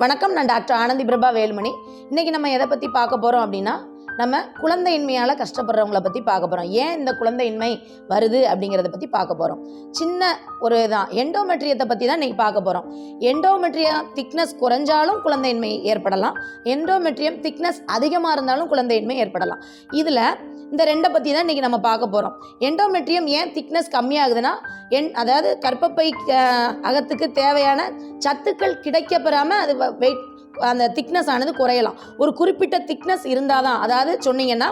வணக்கம் நான் டாக்டர் ஆனந்தி பிரபா வேலுமணி. இன்றைக்கி நம்ம எதை பற்றி பார்க்க போகிறோம் அப்படின்னா நம்ம குழந்தையின்மையால் கஷ்டப்படுறவங்கள பற்றி பார்க்க போகிறோம் ஏன் இந்த குழந்தையின்மை வருது அப்படிங்கிறத பற்றி பார்க்க போகிறோம் சின்ன ஒரு இதான். எண்டோமெட்ரியத்தை பற்றி தான் இன்றைக்கி பார்க்க போகிறோம் எண்டோமெட்ரியா திக்னஸ் குறைஞ்சாலும் குழந்தையின்மை ஏற்படலாம். எண்டோமெட்ரியம் திக்னஸ் அதிகமாக இருந்தாலும் குழந்தையின்மை ஏற்படலாம். இதில் இந்த ரெண்டை பற்றி தான் இன்றைக்கி நம்ம பார்க்க போகிறோம் எண்டோமெட்ரியம் ஏன் திக்னஸ் கம்மியாகுதுன்னா என் அதாவது கற்பப்பை அகத்துக்கு தேவையான சத்துக்கள் கிடைக்கப்பெறாமல் அது வெயிட் அந்த திக்னஸ் ஆனது குறையலாம். ஒரு குறிப்பிட்ட திக்னஸ் இருந்தால் தான் அதாவது சொன்னீங்கன்னா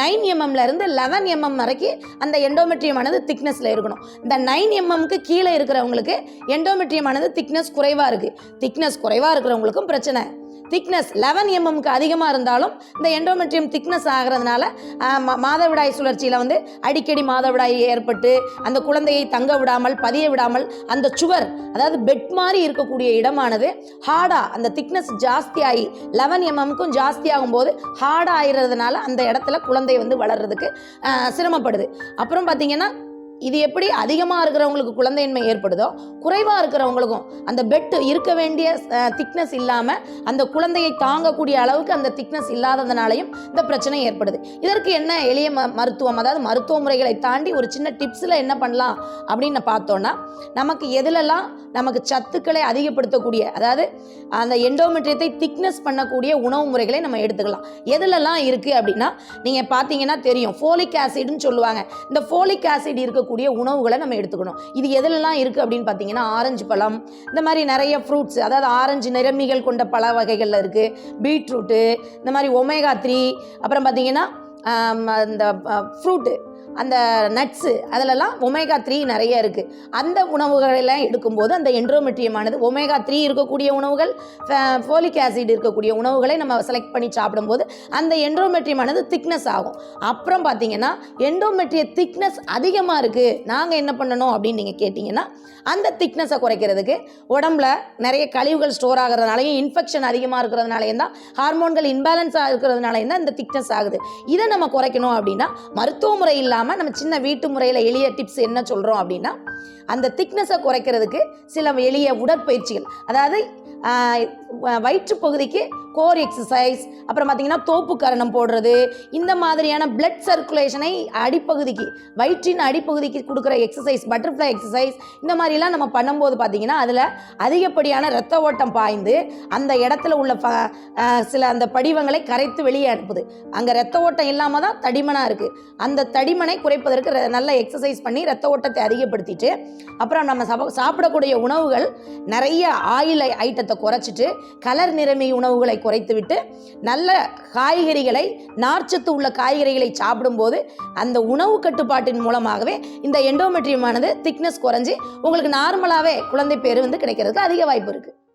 நைன் எம்எம்ல இருந்து லெவன் எம்எம் வரைக்கும் அந்த எண்டோமெட்ரியம் ஆனது திக்னஸில் இருக்கணும். இந்த நைன் எம்எம்க்கு கீழே இருக்கிறவங்களுக்கு எண்டோமெட்ரியம் ஆனது திக்னஸ் குறைவாக இருக்குது திக்னஸ் குறைவாக இருக்கிறவங்களுக்கும் பிரச்சனை. திக்னஸ் லெவன் எம்எம்க்கு அதிகமாக இருந்தாலும் இந்த எண்டோமெட்ரியம் திக்னஸ் ஆகிறதுனால மா- மாதவிடாய் சுழற்சியில் வந்து அடிக்கடி மாதவிடாய் ஏற்பட்டு அந்த குழந்தையை தங்க விடாமல் பதிய விடாமல் அந்த சுவர் அதாவது பெட் மாதிரி இருக்கக்கூடிய இடமானது ஹார்டாக அந்த திக்னஸ் ஜாஸ்தியாகி லெவன் எம்எம்க்கும் ஜாஸ்தி ஆகும்போது ஹார்டாக ஆயிடுறதுனால அந்த இடத்துல குழந்தை வந்து வளர்றதுக்கு சிரமப்படுது. அப்புறம் பார்த்தீங்கன்னா இது எப்படி அதிகமாக இருக்கிறவங்களுக்கு குழந்தையின்மை ஏற்படுதோ குறைவாக இருக்கிறவங்களுக்கும் அந்த பெட்டு இருக்க வேண்டிய திக்னஸ் இல்லாமல் அந்த குழந்தையை தாங்கக்கூடிய அளவுக்கு அந்த திக்னஸ் இல்லாததுனாலையும் இந்த பிரச்சனை ஏற்படுது. இதற்கு என்ன எளிய ம மருத்துவம்? அதாவது மருத்துவ முறைகளை தாண்டி ஒரு சின்ன டிப்ஸில் என்ன பண்ணலாம் அப்படின்னு பார்த்தோன்னா நமக்கு எதிலெல்லாம் நமக்கு சத்துக்களை அதிகப்படுத்தக்கூடிய அதாவது அந்த எண்டோமெட்ரியத்தை திக்னஸ் பண்ணக்கூடிய உணவு முறைகளை நம்ம எடுத்துக்கலாம். எதிலெல்லாம் இருக்குது அப்படின்னா நீங்கள் பார்த்தீங்கன்னா தெரியும் ஃபோலிக் ஆசிட்னு சொல்லுவாங்க. இந்த ஃபோலிக் ஆசிட் இருக்கக்கூடிய உணவுகளை நம்ம எடுத்துக்கணும். இது எதுலெல்லாம் இருக்குது அப்படின்னு பார்த்தீங்கன்னா ஆரஞ்சு பழம் இந்த மாதிரி நிறைய ஃப்ரூட்ஸ் அதாவது ஆரஞ்சு நிறமிகள் கொண்ட பல வகைகளில் இருக்குது பீட்ரூட்டு இந்த மாதிரி ஒமேகா த்ரீ அப்புறம் பார்த்தீங்கன்னா இந்த ஃப்ரூட்டு அந்த நட்ஸு அதிலெல்லாம் ஒமேகா த்ரீ நிறைய இருக்குது அந்த உணவுகளெல்லாம் எடுக்கும்போது அந்த என்ட்ரோமெட்ரியமானது ஒமேகா த்ரீ இருக்கக்கூடிய உணவுகள் ஃபோலிக் ஆசிட் இருக்கக்கூடிய உணவுகளை நம்ம செலக்ட் பண்ணி சாப்பிடும்போது அந்த என்ட்ரோமெட்ரியமானது திக்னஸ் ஆகும். அப்புறம் பார்த்தீங்கன்னா எண்டோமெட்ரிய திக்னஸ் அதிகமாக இருக்குது நாங்கள் என்ன பண்ணணும் அப்படின்னு நீங்கள் கேட்டிங்கன்னா அந்த திக்னஸை குறைக்கிறதுக்கு உடம்புல நிறைய கழிவுகள் ஸ்டோர் ஆகிறதுனாலையும் இன்ஃபெக்ஷன் அதிகமாக இருக்கிறதுனாலையும் தான் ஹார்மோன்கள் இன்பேலன்ஸாக இருக்கிறதுனாலையும் தான் இந்த திக்னஸ் ஆகுது. இதை நம்ம குறைக்கணும் அப்படின்னா மருத்துவ முறை இல்லாமல் நம்ம சின்ன வீட்டு முறையில் எளிய டிப்ஸ் என்ன சொல்கிறோம் அப்படின்னா அந்த திக்னஸை குறைக்கிறதுக்கு சில எளிய உடற்பயிற்சிகள். அதாவது வயிற்று பகுதிக்கு கோர் எக்ஸசைஸ் அப்புறம் பார்த்தீங்கன்னா தோப்பு கரணம் போடுறது இந்த மாதிரியான பிளட் சர்க்குலேஷனை அடிப்பகுதிக்கு வயிற்றின் அடிப்பகுதிக்கு கொடுக்குற எக்ஸசைஸ் பட்டர்ஃப்ளை எக்ஸசைஸ் இந்த மாதிரிலாம் நம்ம பண்ணும்போது பார்த்தீங்கன்னா அதில் அதிகப்படியான ரத்த ஓட்டம் பாய்ந்து அந்த இடத்துல உள்ள ப சில அந்த படிவங்களை கரைத்து வெளியே அனுப்புது. அங்கே ரத்த ஓட்டம் இல்லாமல் தான் தடிமனாக இருக்குது அந்த தடிமனை குறைப்பதற்கு ர- நல்ல எக்ஸசைஸ் பண்ணி ரத்த ஓட்டத்தை அதிகப்படுத்திட்டு அப்புறம் நம்ம சாப்பிடக்கூடிய உணவுகள் நிறைய ஆயில் ஐட்டத்தை குறைச்சிட்டு கலர் நிறமி உணவுகளை குறைத்துவிட்டு நல்ல காய்கறிகளை நார்ச்சத்து உள்ள காய்கறிகளை சாப்பிடும்போது அந்த உணவு கட்டுப்பாட்டின் மூலமாகவே இந்த எண்டோமெட்ரியமானது திக்னஸ் குறைஞ்சி உங்களுக்கு நார்மலாகவே குழந்தை பேர் வந்து கிடைக்கிறதுக்கு அதிக வாய்ப்பு இருக்குது